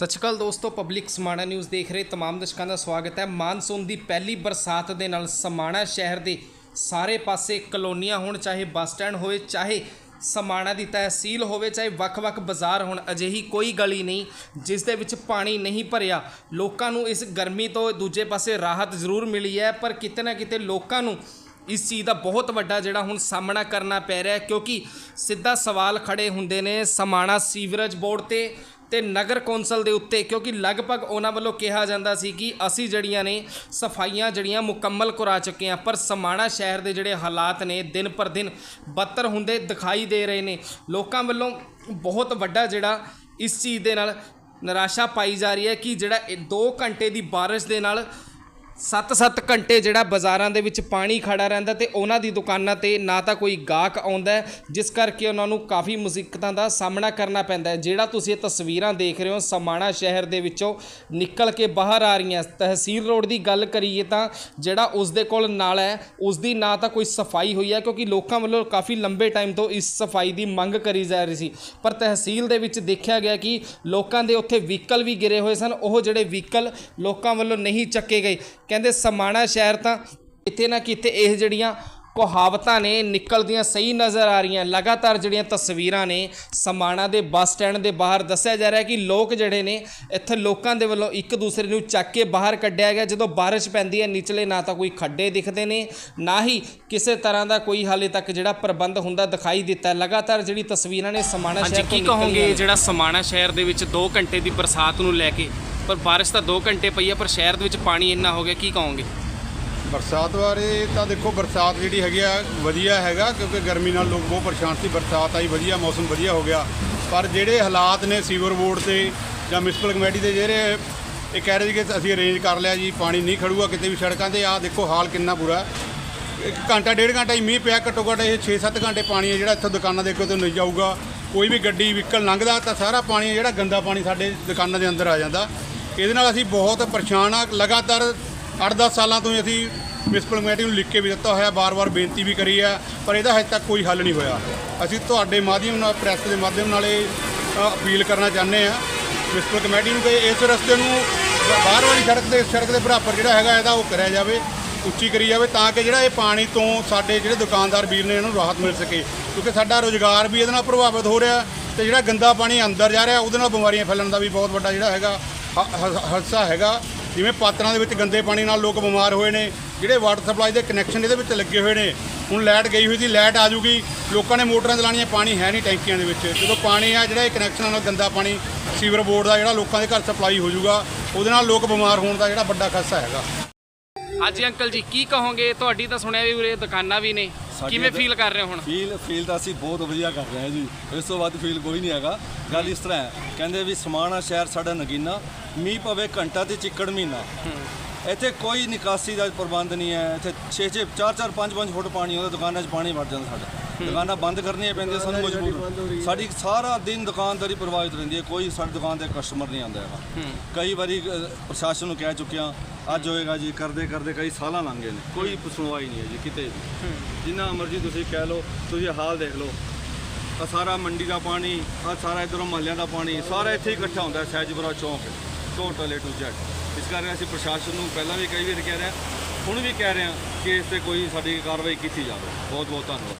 ਸਤਿ ਸ਼੍ਰੀ ਅਕਾਲ ਦੋਸਤੋ, public Samana news ਦੇਖ ਰਹੇ ਤਮਾਮ ਦਰਸ਼ਕਾਂ ਦਾ ਸਵਾਗਤ ਹੈ। ਮਾਨਸੂਨ ਦੀ ਪਹਿਲੀ ਬਰਸਾਤ ਦੇ ਨਾਲ ਸਮਾਣਾ ਸ਼ਹਿਰ ਦੇ ਸਾਰੇ ਪਾਸੇ ਕਲੋਨੀਆਂ ਹੋਣ, ਚਾਹੇ ਬੱਸ ਸਟੈਂਡ ਹੋਵੇ, ਚਾਹੇ ਸਮਾਣਾ ਦੀ ਤਹਿਸੀਲ ਹੋਵੇ, ਚਾਹੇ ਵੱਖ-ਵੱਖ ਬਾਜ਼ਾਰ ਹੋਣ, ਅਜਿਹੀ ਕੋਈ ਗਲੀ ਨਹੀਂ ਜਿਸ ਦੇ ਵਿੱਚ ਪਾਣੀ ਨਹੀਂ ਭਰਿਆ। ਲੋਕਾਂ ਨੂੰ ਇਸ ਗਰਮੀ ਤੋਂ ਦੂਜੇ ਪਾਸੇ ਰਾਹਤ ਜ਼ਰੂਰ ਮਿਲੀ ਹੈ, ਪਰ ਕਿਤੇ ਨਾ ਕਿਤੇ ਲੋਕਾਂ ਨੂੰ ਇਸ ਚੀਜ਼ ਦਾ ਬਹੁਤ ਵੱਡਾ ਜਿਹੜਾ ਹੁਣ ਸਾਹਮਣਾ ਕਰਨਾ ਪੈ ਰਿਹਾ ਹੈ, ਕਿਉਂਕਿ ਸਿੱਧਾ ਸਵਾਲ ਖੜੇ ਹੁੰਦੇ ਨੇ ਸਮਾਣਾ ਸੀਵਰੇਜ ਬੋਰਡ ਤੇ ਤੇ ਨਗਰ ਕੌਂਸਲ ਦੇ ਉੱਤੇ, ਕਿਉਂਕਿ ਲਗਭਗ ਉਹਨਾਂ ਵੱਲੋਂ ਕਿਹਾ ਜਾਂਦਾ ਸੀ ਕਿ ਅਸੀਂ ਜਿਹੜੀਆਂ ਨੇ ਸਫਾਈਆਂ ਜਿਹੜੀਆਂ ਮੁਕੰਮਲ ਕਰਾ ਚੁੱਕੇ ਹਾਂ, ਪਰ ਸਮਾਣਾ ਸ਼ਹਿਰ ਦੇ ਜਿਹੜੇ ਹਾਲਾਤ ਨੇ, ਦਿਨ ਪਰ ਦਿਨ ਬੱਤਰ ਹੁੰਦੇ ਦਿਖਾਈ ਦੇ ਰਹੇ ਨੇ। ਲੋਕਾਂ ਵੱਲੋਂ ਬਹੁਤ ਵੱਡਾ ਜਿਹੜਾ ਇਸ ਚੀਜ਼ ਦੇ ਨਾਲ ਨਿਰਾਸ਼ਾ ਪਾਈ ਜਾ ਰਹੀ ਹੈ ਕਿ ਜਿਹੜਾ 2 ਘੰਟੇ ਦੀ ਬਾਰਿਸ਼ ਦੇ ਨਾਲ 7-7 ਘੰਟੇ ਜਿਹੜਾ ਬਾਜ਼ਾਰਾਂ ਦੇ ਵਿੱਚ ਪਾਣੀ ਖੜਾ ਰਹਿੰਦਾ ਤੇ ਉਹਨਾਂ ਦੀ ਦੁਕਾਨਾਂ ਤੇ ਨਾ ਤਾਂ ਕੋਈ ਗਾਹਕ ਆਉਂਦਾ ਜਿਸ ਕਰਕੇ ਉਹਨਾਂ ਨੂੰ ਕਾਫੀ ਮੁਸੀਬਤਾਂ ਦਾ ਸਾਹਮਣਾ ਕਰਨਾ ਪੈਂਦਾ ਹੈ। ਜਿਹੜਾ ਤੁਸੀਂ ਇਹ ਤਸਵੀਰਾਂ ਦੇਖ ਰਹੇ ਹੋ, ਸਮਾਣਾ ਸ਼ਹਿਰ ਦੇ ਵਿੱਚੋਂ ਨਿਕਲ ਕੇ ਬਾਹਰ ਆ ਰਹੀਆਂ ਤਹਿਸੀਲ ਰੋਡ ਦੀ ਗੱਲ ਕਰੀਏ ਤਾਂ ਜਿਹੜਾ ਉਸ ਦੇ ਕੋਲ ਨਾਲ ਹੈ, ਉਸ ਦੀ ਨਾ ਤਾਂ ਕੋਈ ਸਫ਼ਾਈ ਹੋਈ ਹੈ, ਕਿਉਂਕਿ ਲੋਕਾਂ ਵੱਲੋਂ ਕਾਫੀ ਲੰਬੇ ਟਾਈਮ ਤੋਂ ਇਸ ਸਫ਼ਾਈ ਦੀ ਮੰਗ ਕਰੀ ਜਾ ਰਹੀ ਸੀ। ਪਰ ਤਹਿਸੀਲ ਦੇ ਵਿੱਚ ਦੇਖਿਆ ਗਿਆ ਕਿ ਲੋਕਾਂ ਦੇ ਉੱਥੇ ਵਹੀਕਲ ਵੀ ਗਿਰੇ ਹੋਏ ਸਨ। ਉਹ ਜਿਹੜੇ ਵਹੀਕਲ ਲੋਕਾਂ ਵੱਲੋਂ ਨਹੀਂ ਚੱਕੇ ਗਏ। ਕਹਿੰਦੇ ਸਮਾਣਾ ਸ਼ਹਿਰ ਤਾਂ ਕਿਤੇ ਨਾ ਕਿਤੇ ਇਹ ਜਿਹੜੀਆਂ ਕਹਾਵਤਾਂ ਨੇ ਨਿਕਲਦੀਆਂ ਸਹੀ ਨਜ਼ਰ ਆ ਰਹੀਆਂ ਲਗਾਤਾਰ ਜਿਹੜੀਆਂ ਤਸਵੀਰਾਂ ਨੇ ਸਮਾਣਾ ਦੇ ਬੱਸ ਸਟੈਂਡ ਦੇ ਬਾਹਰ ਦੱਸਿਆ ਜਾ ਰਿਹਾ ਕਿ ਲੋਕ ਜਿਹੜੇ ਨੇ ਇੱਥੇ ਲੋਕਾਂ ਦੇ ਵੱਲੋਂ ਇੱਕ ਦੂਸਰੇ ਨੂੰ ਚੱਕ ਕੇ ਬਾਹਰ ਕੱਢਿਆ ਗਿਆ ਜਦੋਂ ਬਾਰਿਸ਼ ਪੈਂਦੀ ਹੈ ਨਿਚਲੇ ਨਾ ਤਾਂ ਕੋਈ ਖੱਡੇ ਦਿਖਦੇ ਨੇ ਨਾ ਹੀ ਕਿਸੇ ਤਰ੍ਹਾਂ ਦਾ ਕੋਈ ਹਾਲੇ ਤੱਕ ਜਿਹੜਾ ਪ੍ਰਬੰਧ ਹੁੰਦਾ ਦਿਖਾਈ ਦਿੱਤਾ। ਲਗਾਤਾਰ ਜਿਹੜੀ ਤਸਵੀਰਾਂ ਨੇ ਸਮਾਣਾ ਸ਼ਹਿਰ ਤੋਂ ਕੀ ਕਹੋਗੇ। ਜਿਹੜਾ ਸਮਾਣਾ ਸ਼ਹਿਰ ਦੇ ਵਿੱਚ 2 ਘੰਟੇ ਦੀ ਬਰਸਾਤ ਨੂੰ ਲੈ ਕੇ ਪਰ ਬਾਰਿਸ਼ ਤਾਂ 2 ਘੰਟੇ ਪਈ ਹੈ ਪਰ ਸ਼ਹਿਰ ਦੇ ਵਿੱਚ ਪਾਣੀ ਇੰਨਾ ਹੋ ਗਿਆ, ਕੀ ਕਹੋਗੇ? ਬਰਸਾਤ ਬਾਰੇ ਤਾਂ ਦੇਖੋ, ਬਰਸਾਤ ਜਿਹੜੀ ਹੈਗੀ ਆ, ਵਧੀਆ ਹੈਗਾ, ਕਿਉਂਕਿ ਗਰਮੀ ਨਾਲ ਲੋਕ ਬਹੁਤ ਪਰੇਸ਼ਾਨ ਸੀ, ਬਰਸਾਤ ਆਈ, ਵਧੀਆ ਮੌਸਮ, ਵਧੀਆ ਹੋ ਗਿਆ। ਪਰ ਜਿਹੜੇ ਹਾਲਾਤ ਨੇ ਸੀਵਰ ਬੋਰਡ ਤੇ ਜਾਂ ਮਿਊਨਿਸਪਲ ਕਮੇਟੀ ਦੇ ਜਿਹੜੇ, ਇਹ ਕਹਿ ਰਹੇ ਸੀ ਕਿ ਅਸੀਂ ਅਰੇਂਜ ਕਰ ਲਿਆ ਜੀ, ਪਾਣੀ ਨਹੀਂ ਖੜੂਗਾ ਕਿਤੇ ਵੀ ਸੜਕਾਂ ਤੇ, ਆਹ ਦੇਖੋ ਹਾਲ ਕਿੰਨਾ ਬੁਰਾ। ਇੱਕ ਘੰਟਾ, ਡੇਢ ਘੰਟਾ ਹੀ ਮੀਂਹ ਪਿਆ, ਘੱਟੋ ਘੱਟ ਇਹ 6-7 ਘੰਟੇ ਪਾਣੀ ਹੈ ਜਿਹੜਾ ਇੱਥੋਂ ਦੁਕਾਨਾਂ ਦੇ ਅੱਗੇ ਨਹੀਂ ਜਾਊਗਾ। ਕੋਈ ਵੀ ਗੱਡੀ, ਵਹੀਕਲ ਲੰਘਦਾ ਤਾਂ ਸਾਰਾ ਪਾਣੀ ਜਿਹੜਾ ਗੰਦਾ ਪਾਣੀ ਸਾਡੇ ਦੁਕਾਨਾਂ ਦੇ ਅੰਦਰ ਆ ਜਾਂਦਾ। ਇਹਦੇ ਨਾਲ ਅਸੀਂ ਬਹੁਤ ਪਰੇਸ਼ਾਨ ਆ। ਲਗਾਤਾਰ 8-10 ਸਾਲਾਂ ਤੋਂ ਹੀ ਅਸੀਂ ਮਿਊਨਿਸਪਲ ਕਮੇਟੀ ਨੂੰ ਲਿਖ ਕੇ ਵੀ ਦਿੱਤਾ ਹੋਇਆ, ਬਾਰ-ਬਾਰ ਬੇਨਤੀ ਵੀ ਕਰੀ ਆ, ਪਰ ਇਹਦਾ ਹਜੇ ਤੱਕ ਕੋਈ ਹੱਲ ਨਹੀਂ ਹੋਇਆ। ਅਸੀਂ ਤੁਹਾਡੇ ਮਾਧਿਅਮ ਨਾਲ, ਪ੍ਰੈਸ ਦੇ ਮਾਧਿਅਮ ਨਾਲ ਇਹ ਅਪੀਲ ਕਰਨਾ ਚਾਹੁੰਦੇ ਆ। ਮਿਊਨਿਸਪਲ ਕਮੇਟੀ ਨੂੰ ਕਿ ਇਸ ਰਸਤੇ ਨੂੰ ਬਾਹਰ ਵਾਲੀ ਸੜਕ ਦੇ ਸੜਕ ਦੇ ਬਰਾਬਰ ਜਿਹੜਾ ਹੈਗਾ ਇਹਦਾ ਉਹ ਕਰਿਆ ਜਾਵੇ, ਉੱਚੀ ਕਰੀ ਜਾਵੇ ਤਾਂ ਕਿ ਜਿਹੜਾ ਇਹ ਪਾਣੀ ਤੋਂ ਸਾਡੇ ਜਿਹੜੇ ਦੁਕਾਨਦਾਰ ਵੀਰ ਨੇ ਇਹਨਾਂ ਨੂੰ ਰਾਹਤ ਮਿਲ ਸਕੇ। ਕਿਉਂਕਿ ਸਾਡਾ ਰੋਜ਼ਗਾਰ ਵੀ ਇਹਦੇ ਨਾਲ ਪ੍ਰਭਾਵਿਤ ਹੋ ਰਿਹਾ ਤੇ ਜਿਹੜਾ ਗੰਦਾ ਪਾਣੀ ਅੰਦਰ ਜਾ ਰਿਹਾ, ਉਹਦੇ ਨਾਲ ਬਿਮਾਰੀਆਂ ਫੈਲਣ ਦਾ ਵੀ ਬਹੁਤ ਵੱਡਾ ਜਿਹੜਾ ਹੈਗਾ ਹਾਦਸਾ ਹੈਗਾ। ਜਿਵੇਂ ਪਾਤਰਾਂ ਦੇ ਵਿੱਚ ਗੰਦੇ ਪਾਣੀ ਨਾਲ ਲੋਕ ਬਿਮਾਰ ਹੋਏ ਨੇ ਜਿਹੜੇ ਵਾਟਰ ਸਪਲਾਈ ਦੇ ਕਨੈਕਸ਼ਨ ਇਹਦੇ ਵਿੱਚ ਲੱਗੇ ਹੋਏ ਨੇ। ਹੁਣ ਲਾਈਟ ਗਈ ਹੋਈ ਸੀ ਲਾਈਟ ਆ ਜੂਗੀ। ਲੋਕਾਂ ਨੇ ਮੋਟਰਾਂ ਚਲਾਉਣੀਆਂ ਪਾਣੀ ਹੈ ਨਹੀਂ ਟੈਂਕੀਆਂ ਦੇ ਵਿੱਚ। ਜਦੋਂ ਪਾਣੀ ਆ ਜਿਹੜਾ ਇਹ ਕਨੈਕਸ਼ਨਾਂ ਨਾਲ ਗੰਦਾ ਪਾਣੀ ਸੀਵਰ ਬੋਰਡ ਦਾ ਜਿਹੜਾ ਲੋਕਾਂ ਦੇ ਘਰ ਸਪਲਾਈ ਹੋ ਜਾਊਗਾ ਉਹਦੇ ਨਾਲ ਲੋਕ ਬਿਮਾਰ ਹੋਣ ਦਾ ਜਿਹੜਾ ਵੱਡਾ ਖਤਰਾ ਹੈਗਾ। ਹਾਂਜੀ ਅੰਕਲ ਜੀ ਕੀ ਕਹੋਗੇ? ਤੁਹਾਡੀ ਤਾਂ ਸੁਣਿਆ ਵੀ ਉਰੇ ਦੁਕਾਨਾਂ ਵੀ ਨੇ। ਕਿਵੇਂ ਫੀਲ ਕਰ ਰਹੇ ਹੋ ਹੁਣ? ਫੀਲ ਫੀਲ ਤਾਂ ਅਸੀਂ ਬਹੁਤ ਵਧੀਆ ਕਰ ਰਹੇ ਹਾਂ ਜੀ। ਇਸ ਤੋਂ ਵੱਧ ਫੀਲ ਕੋਈ ਨਹੀਂ ਹੈਗਾ। ਗੱਲ ਇਸ ਤਰ੍ਹਾਂ ਹੈ। ਕਹਿੰਦੇ ਵੀ ਸਮਾਣਾ ਸ਼ਹਿਰ ਸਾਡਾ ਨਗੀਨਾ ਮੀਂਹ ਪਵੇ ਘੰਟਾ ਤੇ ਚਿੱਕੜ ਮਹੀਨਾ। ਇੱਥੇ ਕੋਈ ਨਿਕਾਸੀ ਦਾ ਪ੍ਰਬੰਧ ਨਹੀਂ ਹੈ। ਇੱਥੇ 6 6 4 4 5 5 ਫੁੱਟ ਪਾਣੀ ਆਉਂਦਾ ਦੁਕਾਨਾਂ 'ਚ ਪਾਣੀ ਵੜ ਜਾਂਦਾ ਸਾਡਾ। ਦੁਕਾਨਾਂ ਬੰਦ ਕਰਨੀਆਂ ਪੈਂਦੀਆਂ ਸਾਨੂੰ ਮਜਬੂਰ ਸਾਡੀ ਸਾਰਾ ਦਿਨ ਦੁਕਾਨਦਾਰੀ ਪ੍ਰਭਾਵਿਤ ਰਹਿੰਦੀ ਹੈ। ਕੋਈ ਸਾਡੀ ਦੁਕਾਨ ਤੇ ਕਸਟਮਰ ਨਹੀਂ ਆਉਂਦਾ ਹੈਗਾ। ਕਈ ਵਾਰੀ ਪ੍ਰਸ਼ਾਸਨ ਨੂੰ ਕਹਿ ਚੁੱਕਿਆ ਅੱਜ ਹੋਏਗਾ ਜੀ ਕਰਦੇ ਕਰਦੇ ਕਈ ਸਾਲਾਂ ਲੰਘ ਗਏ ਨੇ। ਕੋਈ ਸੁਣਵਾਈ ਨਹੀਂ ਹੈ ਜੀ ਕਿਤੇ ਵੀ। ਜਿੰਨਾ ਮਰਜ਼ੀ ਤੁਸੀਂ ਕਹਿ ਲਓ ਤੁਸੀਂ ਹਾਲ ਦੇਖ ਲਓ। ਆ ਸਾਰਾ ਮੰਡੀ ਦਾ ਪਾਣੀ ਆ ਸਾਰਾ ਇਧਰੋਂ ਮਹੱਲਿਆਂ ਦਾ ਪਾਣੀ ਸਾਰਾ ਇੱਥੇ ਇਕੱਠਾ ਹੁੰਦਾ ਸਹਿਜਪੁਰਾ ਚੌਂਕ। ਟੋਟਲ ਏ ਟੂ ਜ਼ੈਡ ਇਸ ਕਰਕੇ ਅਸੀਂ ਪ੍ਰਸ਼ਾਸਨ ਨੂੰ ਪਹਿਲਾਂ ਵੀ ਕਈ ਵਾਰ ਕਹਿ ਰਹੇ ਹਾਂ, ਹੁਣ ਵੀ ਕਹਿ ਰਹੇ ਹਾਂ ਕਿ ਇਸ ਤੇ ਕੋਈ ਸਾਡੀ ਕਾਰਵਾਈ ਕੀਤੀ ਜਾਵੇ। ਬਹੁਤ ਬਹੁਤ ਧੰਨਵਾਦ।